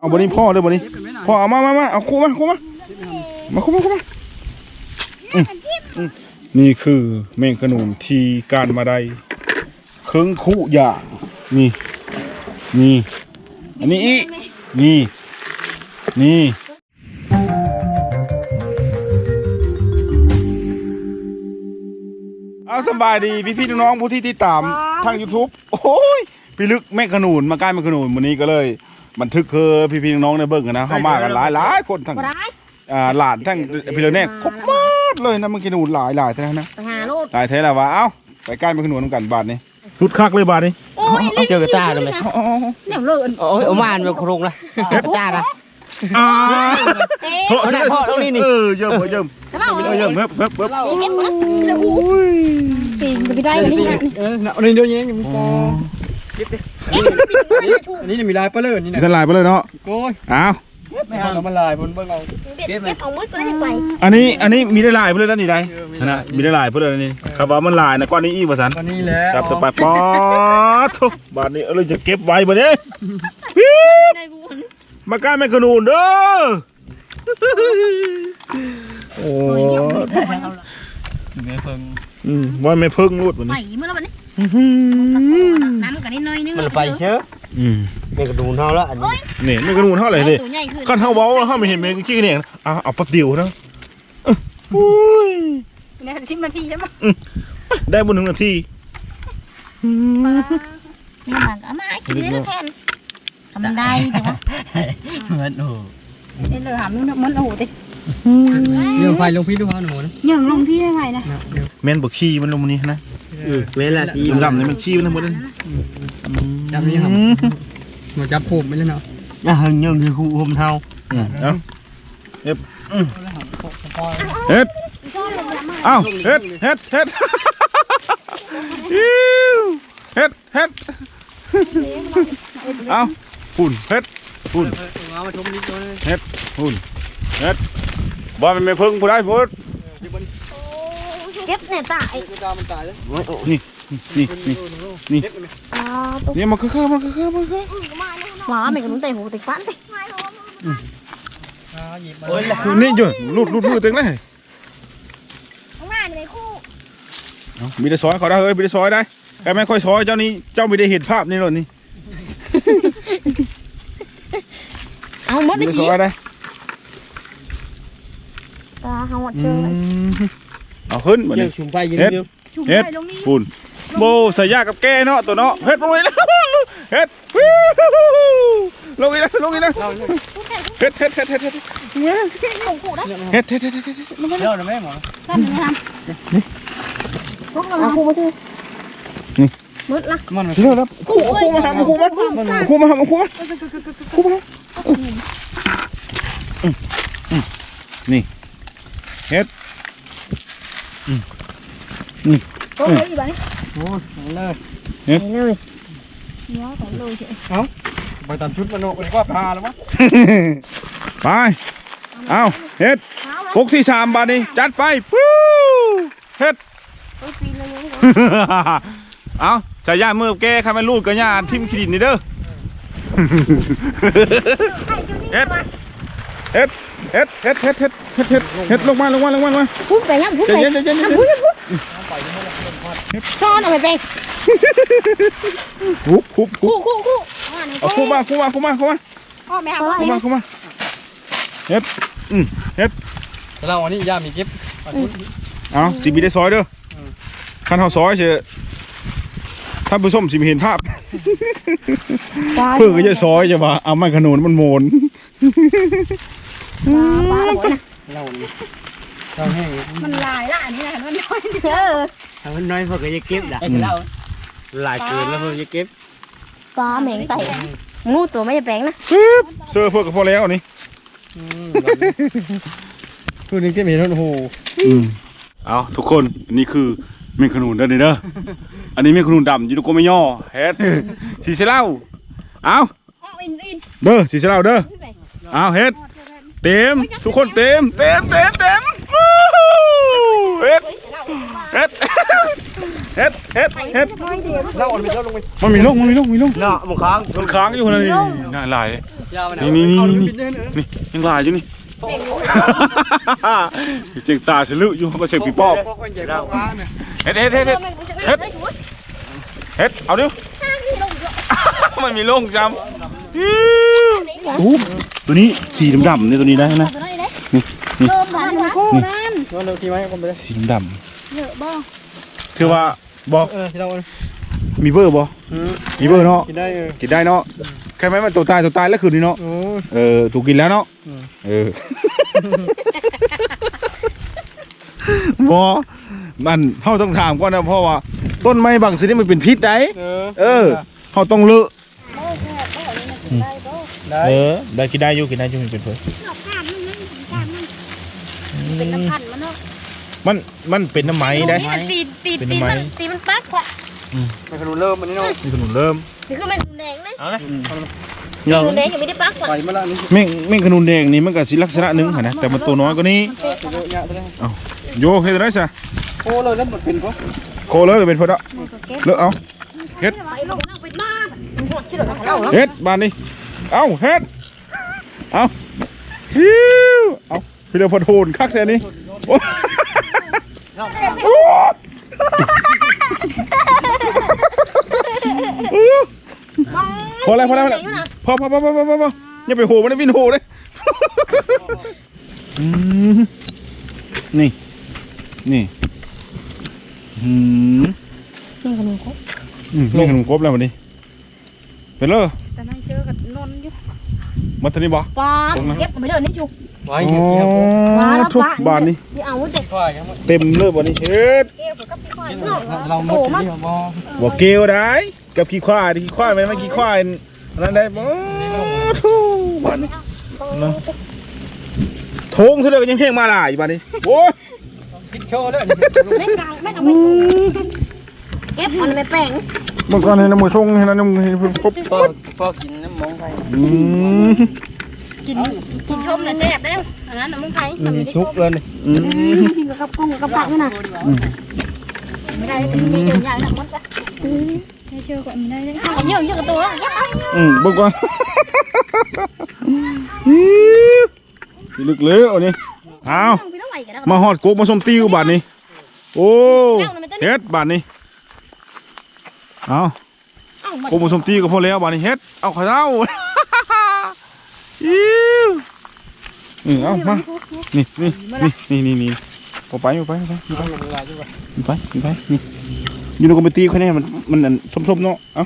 เอาบนนี้พ่อเลยบนนี้พ่อเอามามามาเอาคู่มาคู่มามาคู่มาคู่มาอืมอืมนี่คือแมงขนุนทีการมาไดเครื่องคู่อย่างนี่นี่อันนี้อีนี่นี่เอาสบายดีพี่พี่ๆน้องๆผู้ที่ติดตามทาง YouTube โอ้ยพี่ลึกแม่ขนุนมาใกล้แม่ขนุนวันนี้ก็เลย บันทึกคือพี่พี่ๆน้องๆในเบิ่งกันนะเข้ามากันหลายหลายคนทั้งบ่ได้อ่าหลานทั้งพี่เลนแน่ครบหมดเลยนะแม่ขนุนหลายหลายแท้นะไปหาโลดหลายแท้แล้วว่าเอ้าไปใกล้แม่ขนุนกันบาทนี้สุดคักเลยบาทนี้โอ้ยเอาเจอกระต้าทำไมเนี่ยเลยโอ้ยเอามานมาโครงละกระต้านะอ่าเอ๊โทษเอาหน้าพ่อตรงนี้นี่ เออเยิ่มเยิ่มะเล่าเออเยิ่มเพิ่มเพิ่มเพิ่มเก็บนะเดี๋ยวอู้ปีนไปได้วันนี้นะเออเอานี่เดี๋ยวนี้ยังมีปอ เก็บมันมาถูกอันนี้มีลายปลาเลื่อนนี่นะสลายไปเลยเนาะโอ้ยอ้าวไม่เอาแล้วมันลายบนเบื้องเอาเก็บเอามือก็ได้ไปอันนี้อันนี้มีได้หลายไปเลยนะนี่ได้นะมีได้หลายไปเลยนี่ครับว่ามันหลายนะก้อนนี้อีกว่าสันตอนนี้แหละครับต่อไปป๊อดทุบาทนี้เออจะเก็บไว้บ่เนี่ยได้บุญมาใกล้แม่ขนุนเด้อโอ้เดี๋ยวเพิ่งอืมว่าไม่เพิ่งรูดวันไปนี้เมื่อวันนี้อื้อหือ น้ำกันนิดหน่อยนึงมันไปเชื่ออืมเป็นกระดูนเท่าแล้วอันนี้นี่แม่ขนุนเท่าไหร่นี่ตัวใหญ่ขึ้นคันเฮาเว้าเฮาไม่เห็นแม่ขี้เนี่ยอะเอาปักเดียวนะเอ้ออุ้ยเนี่ยชิมนาทีใช่ไหมได้บุญหนึ่งนาทีนี่มันก็มากินได้แทนทำได้แต่ว่าเหมือนโอ้เดี๋ยวเลยหามันมันโอ้โหติ เรื่องไฟลงพี่ดูเขาหนูนะยังลงพี่ได้ไงนะเดี๋ยวแม่นบ่ขี้มันลงมานี่นะเวลาที่ดำๆนี่มันขี้มันทั้งหมดนั่นจับนี่ครับมาจับผมไปแล้วเนาะน่าหึงยังคือคู่หมเท่าอืมเอ้าเฮ็ดเฮ็ดเอ้าเฮ็ดเฮ็ดเฮ็ดอิ๊วเฮ็ดเฮ็ดเอ้าหุ่นเฮ็ดหุ่นเอามาชมนิดตัวนึงเฮ็ดหุ่นเฮ็ด บ่มันไม่เพิ่งผู้ใดพูดเก็บเนี่ยตายตามันตายแล้วนี่นี่นี่นี่นี่มันคือๆมันคือๆมันคือหมาไม่กระนุนเตะหูติดฟันติหยิบมาโอ้ยละๆนี่จ้ะลูดลูดมือเต็งเลยข้างหน้าเลยคู่เอ้ามีแต่ซอยเขาได้เฮ้ยมีแต่ซอยได้แกไม่ค่อยซอยเจ้านี้เจ้าไม่ได้เห็นภาพนี่หรอกนี่เอาหมดมีเลยแต่จีซอยได้ ตาเขาหมดเจอเอาขึ้นบัดยันี้งชุมไฟยืนเฮ็ดอยู่จุ่มเฮ็ดไปลงนี่ปุ่นโบใส่ยากับแกเนาะตัวเนาะเฮ็ดลงอีกแล้วเฮ็ดลงอีกแล้วลงอีกแล้วเฮ็ดเฮ็ดเฮ็ดเฮ็ดเฮ็ดลงคู่ได้เฮ็ดเฮ็ดเฮ็ดเฮ็ดเฮ็ดเดี๋ยวนะแม่หมอกันยังไงทำพวกเราเอาคู่มาทีมืดละมันเร็วแล้วคู่คู่มาหาคู่มาคู่มาหาคู่มาคู่มานี่ เฮ็ดโอ้ยอีบ้าโอ้ยเลยไปเลยเดี๋ยวไปเลยเฉยไปตามชุดมันโนกว่าพาแล้ววะไปเอาเฮ็ดเอาละพกที่สามบาทนี้จัดไปปู้เฮ็ดไปปีนเลยเอาใส่ย่ามือแกใครมาลูดกับย่าทิมขีดินนี่เด้อเฮ็ดเฮ็ดเฮ็ดเฮ็ดเฮ็ดเฮ็ดเฮ็ดเฮ็ดเฮ็ดลงมาลงมาลงมาลงมาพูดไปยังพูดใจไปเย็นใจเย็นใจทำเย็พูดนพูดช้อนเอาไปไปคุบคุบคุคู่บคู่คู่เอาคุบมาคุบมาคุบมาคุบมาพ่อแม่เอาคุบมาคุบมาเฮ็ดอืมเฮ็ดแต่เราอันนี้ย่ามีเก็บเอาสิมีได้ซอยเด้อคันเฮาซอยเฉยท่านผู้ชมสิมีเห็นภาพเพื่อก็จะซอยจะว่าเอาไม้ขนุนมันโมนปลาแล้วนะ เราเราให้มันลายละอันนี้นะมันน้อยเออทำมันน้อยพวกก็จะเก็บละหลายเกินแล้วพวกจะเก็บปลาเหม็งไต่งูตัวไม่จะแปลงนะปึ๊บเสื้อเพื่อก็พอแล้วนี่พูดนี้เก็บเห็นโอ้โหเอาทุกคนอันนี้คือเมฆขนุนเด้อนี่เด้ออันนี้เมฆขนุนดำยูโรโกไม่ย่อเฮ็ดสีเสเหล้าเอาอินอินเด้อสีเสเหล้าเด้อเอาเฮ็ด เต็มทุกคนเต็มเต็มเต็มเต็มวู้ฮู้เฮ็ดเฮ็ดเฮ็ดเฮ็ดเฮ็ดเล่าอันเป็นเล่าลงไปมันมีลูกมันมีลูกมีลูกเนาะมึงค้างมันค้างอยู่นั่นนี่น่าหลายเลยยาวไปนี่นี่นี่นี่นี่ยังหลายอยู่นี่เจียงตาทะลุอยู่ก็เสียงปีปอบคนใหญ่กว่าเนี่ยเฮ็ดเฮ็ดเฮ็ดเฮ็ดเฮ็ดเฮ็ดเอาดิมันมีโล่งจำ อู้ตัวนี้สีดำๆเนี่ยตัวนี้ได้นะ นี่นี่เริ่มผ่านมาคู่นั่นนอนเร็วทีไหมคนไปเลยสีดำเยอะบ้างๆคือว่าบอกเออที่เรามีเบอร์บ่อืมมีเบอร์เนาะ กินได้เออกินได้เนาะแค่ไหมมันตัวตายตัวตายแล้วคืนนี้เนาะโอ้เออถูกกินแล้วเนาะอืมเออบอมันเขาต้องถามก่อนนะเพราะว่า ต้นไม้บางชนิดมันเป็นพิษได้เออเออเขาต้องเลอะ ได้ เออได้กินได้อยู่กินได้อยู่มันเป็นเพื่อเป็นน้ำพันมันเนาะมันมันเป็นน้ำไม้ได้ตีตีเป็นตีทำไมมันตีมันปักว่ะไปขนุนเริ่มมันนี่เนาะมีขนุนเริ่มนี่คือมันแดงนะเอาไหมมันแดงยังไม่ได้ปักว่ะไปมาละนี่เม่งเม่งขนุนแดงนี่มันก็สิลักษณะหนึ่งหั่นนะแต่มันตัวน้อยกว่านี้เยอะแยะไปเลยโยเฮ็ดได้ซะโอ้เลยแล้วมันเป็นเพราะโคเลยเป็นเพิ่นอะเลอะเอาไปลงนั่งไปมากมันหดชื่อเราเราเฮ็ดบานนี้ เอาเฮ็ดเอาฮิวเอาพี่เดี๋ยวพอโทนคักแซ่นี้โอ้โอ้พอแล้วพอแล้วพอแล้วพอพอพอพอพอพอพออย่าไปโหมันนะวินโหเลยอืมนี่ นี่อืมนี่ขนมครกอืมนี่ขนมครบแล้ววันนี้เป็นเลยแต่นั่งเชื่อกับนนอยู่ มาทางนี้บ่ปาเก็บไปเดินนี่จูไว้เงี้ยมาแล้วทุกปะบานนี้นี่เอาเด็กว่ายังไม่เต็มเลยวันนี้เฮ็ดเก็บกับพี่ควายเนาะเราหมดที่บ่บ่เกลได้กับขี้ควายดิขี้ควายมันไม่ขี้ควายอันนั้นได้บ่ทูบานนี้เนาะทงเท่าเดิมก็ยังเพ่งมาหลายบานนี้โอ้ยคิดโชว์เลยแม่งกลางแม่งเอาไปเก็บมันไปแป้งเมื่อก่อนให้น้ำมือทงให้น้ำมือให้เพิ่นครบพอพอกินน้ำ มองไทยอืมกินกินชมเลยแซ่บแล้วอันนั้นน่ะมึงใครทำไม่ได้ชชุกมเลยอืมกินกับกุ้งกับผักนี่นะไม่ได้เป็นเยอะๆอย่างนั้นมันก็ให้เชื่อก่อนไม่ได้เลยเอาเยอะเยอะกับตัวยัดเอาอืมเบิ่งก่อนสิลึกเลยเอานี่เอาไปแล้วไหวกันแล้วมาฮอดโกกมาส้มติวบาดนี้ โอ้เฮ็ดบาดนี้ เอาเอ้าโกกมาส้มติวก็พอแล้วบาดนี้เฮ็ด เอาข้าวเจ้าอิ้วนี่เอามา นี่นี่นี่นี่นี่นี่เอาไปเอาไปเอาไปเอาไปเวลาจุ๊บเอาไปเอาไปนี่อยู่ในกรมตีเขาเนี่ยมันมันอันส้มๆเนาะ เอ้า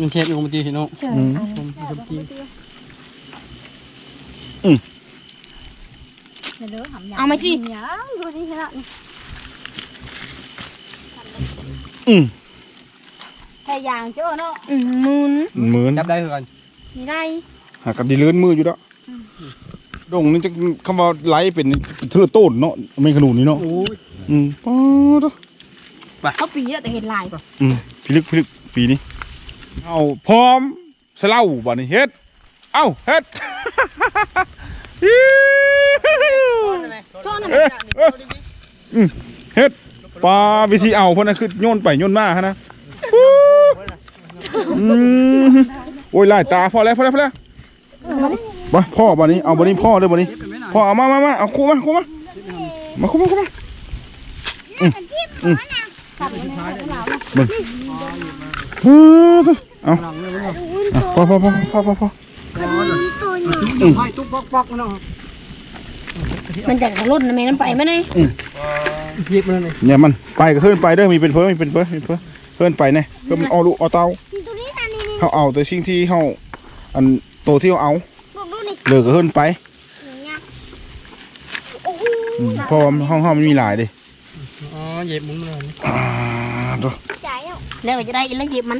มันเทปอยู่มันตีสิน้องอืมผมผมตีเอามาสิอืม แค่ยางเจ้าเนาะอืมมุนเหมือนจับได้เหมือนกันนี่ได้หากันดีเลื่อนมืออยู่แล้วดงนี่จะคำว่าไหลเป็นเทือโต้นเนาะไม่ขนุนนี่เนาะ โอ้ยอืมป๊าดเขาปีแล้วแต่เห็นลายอืมพิลึกพิลึกปีนี้ เอาพร้อมสเล่าบ่นี้เฮ็ด เอ้าเฮ็ด อิ๊วโทษนะเอ๊ะเอ๊ะอืมเฮ็ดปลาวิธีเอาเพราะนั้นคือโยนไปโยนมาฮะนะ อู้อืมโอ้ยลายตาพอแล้วพอแล้วพอแล้วมาพ่อบ่นี้เอาบ่นี้พ่อเลยบ่นี้พ่อเอามามามาเอาคู่มาคู่มามาคู่มาคู่มาอืมอืมมึงฮึบเอาเอาพอพอพอพอพอพอไฟตุ๊บป๊อกป๊อกเนาะมันจากรุ่นนะแม่น้ำไปไหมเนี่ยหยิบมันเลยเนี่ยมันไปก็ขึ้นไปเด้อมีเป็นเพิ่มมีเป็นเพิ่มมีเป็นเพิ่มเพิ่นไปเนี่ยเพิ่มเอาลูกเอาเตา เขาเอาแต่สิ่งที่เขาอันโตที่เขาเอาเหลือก็ขึ้นไปอืมเพราะว่าห้องห้องมันมีหลายเดิอ๋อหยิบมุ้งเลยอ่าตัวแล้วก็จะได้อีแล้วหยิบมัน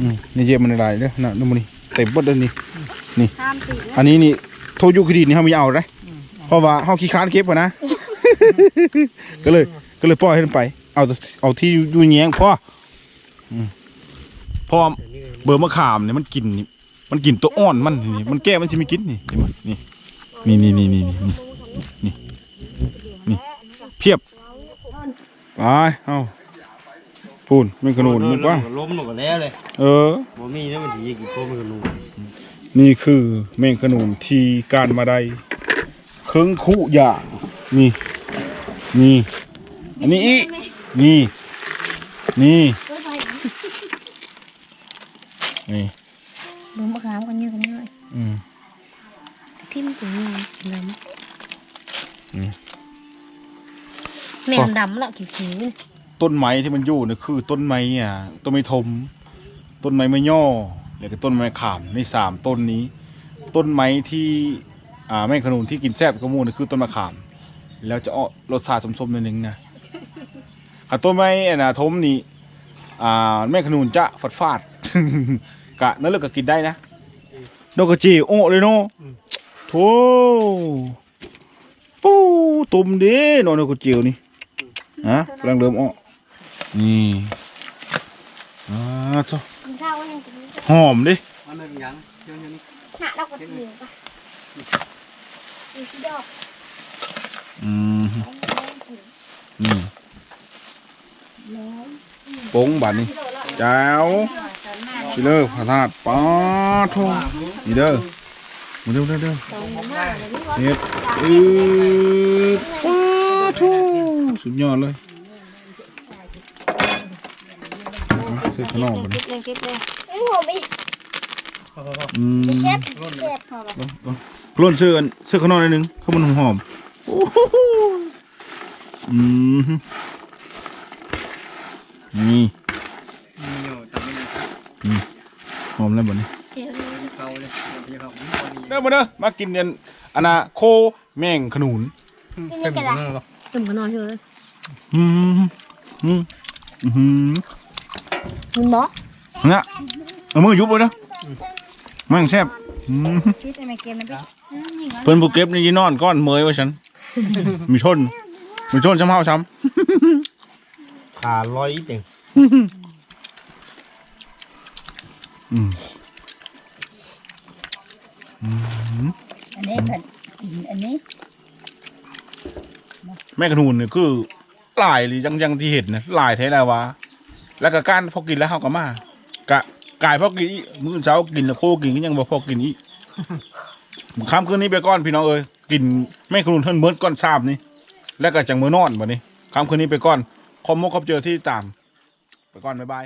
อืมนี่เย็บมันหลายเด้อน่ะนู่นมันนี่เต็มเบิดเลยนี่ ห้ามตีอันนี้นี่โทยุคดีนี่เขามีเอาได้เพราะว่าเขาขี้ค้านเก็บอะนะ ก็เลย ก็เลยปล่อยให้มันไป เอาแต่เอาที่อยู่แยงพ่ออืมเพราะว่อ เบอร์มะขามเนี่ยมันกินนี่มันกินตัวอ่อนมันนี่มันแก้มันจะไม่กินนี่เห็นไหมนี่นี่นี่นี่นี่นี่นี่เพียบไปเอาพูนมัขนุนมึงวะล้มหนกแล้วเลยเออบ่มีนะมันถีกี่โคมันขนูนนี่คือเมงขนุนทีการมาได้เคิงคู่อย่างนี่นี่อันนี้อีนี่นี่ นี่ดูมะขามกันเยอะกันเยอะอืมทิ่มถึงดอืมำแม่ดำละขิวต้นไม้ที่มันอยู่เนี่ยคือ ต้นไม้อะต้นไม้ทม ต้นไม้มะย่อแล้วก็ต้นไม้ขามในสามต้นนี้ ต้นไม้ที่อ่าแม่งขนุนที่กินแซ่บกระมูเนี่ยคือต้นมะขาม แล้วจะออกรสชาติส้มๆหนิดนึงนะอะต้นไม้อันนะทมนี่อ่าแม่งขนุนจะฝาดฟาดๆ กะนั่นเลิกก็กินได้นะดอกกระจีโอ้เลยเนาะโธ่ปู้ตุ่มเด้เนอนดอกกระเจียวนี่ฮะกำลังเริ่มออกนี่อ่าจ้ะกินข้าวก็ยังกินหอมดิมันเป็นยังเดี๋ยวนี้หน้าเราก็กินปะมีสิดอกอืมกินนี่ปงบัดนี่แจ้ว สิเด้อพระธาตุป้าโทนี่เด้อมาเด้อเด้อเด้อเฮ็ดอือป้าโทสุดยอดเลยเอาเสื้อข้างนอกบัดนี้เล่นเก็บเลยไอ้หัวบีพอพอพออืมเชฟเชฟพอแบบเอาเอากล้นเสื้อกันเสื้อข้างนอกนิดนึงเขามันหอมๆโอ้โหอืมนี่มีอยู่แต่ไม่ มีหอมแล้วบัดนี้เขาเลยเขาเด้อมาเด้อมากินเนียนอันน่ะโคแม่งขนุนเป็นแบบนั้นหรอตุ่มกันนอนเฉยอืมอืมอืมมึงบอกเนี่ยเอามือยุบเลยนะแม่งแซ่บเพิ่อนผู้เก็บนี่ยีนอนก้อนเมยว่าฉัน มีชนมีชนช้ำเฮาช้ำขาลอยอีกเต็งำอืมอันนี้ผัดอันนี้แม่งขนุนเนี่ยคือหลายหรือยังยังที่เห็นนะหลายแท้แล้ววะแล้วก็การพอกินแล้วเฮาก็มากะกายพอกินอีกมื้อเช้ากินแล้วโคกินก็ยังบ่พอกินอีกค่ำคืนนี้ไปก่อนพี่น้องเอ้ยกินแม่ขนุนเพิ่นเมิดก้อนซาบนี่แล้วก็จังมื้อนอนบัดนี้ค่ำคืนนี้ไปก่อนขอบมกขอบเจอที่ตาม ไปก่อนบ๊ายบาย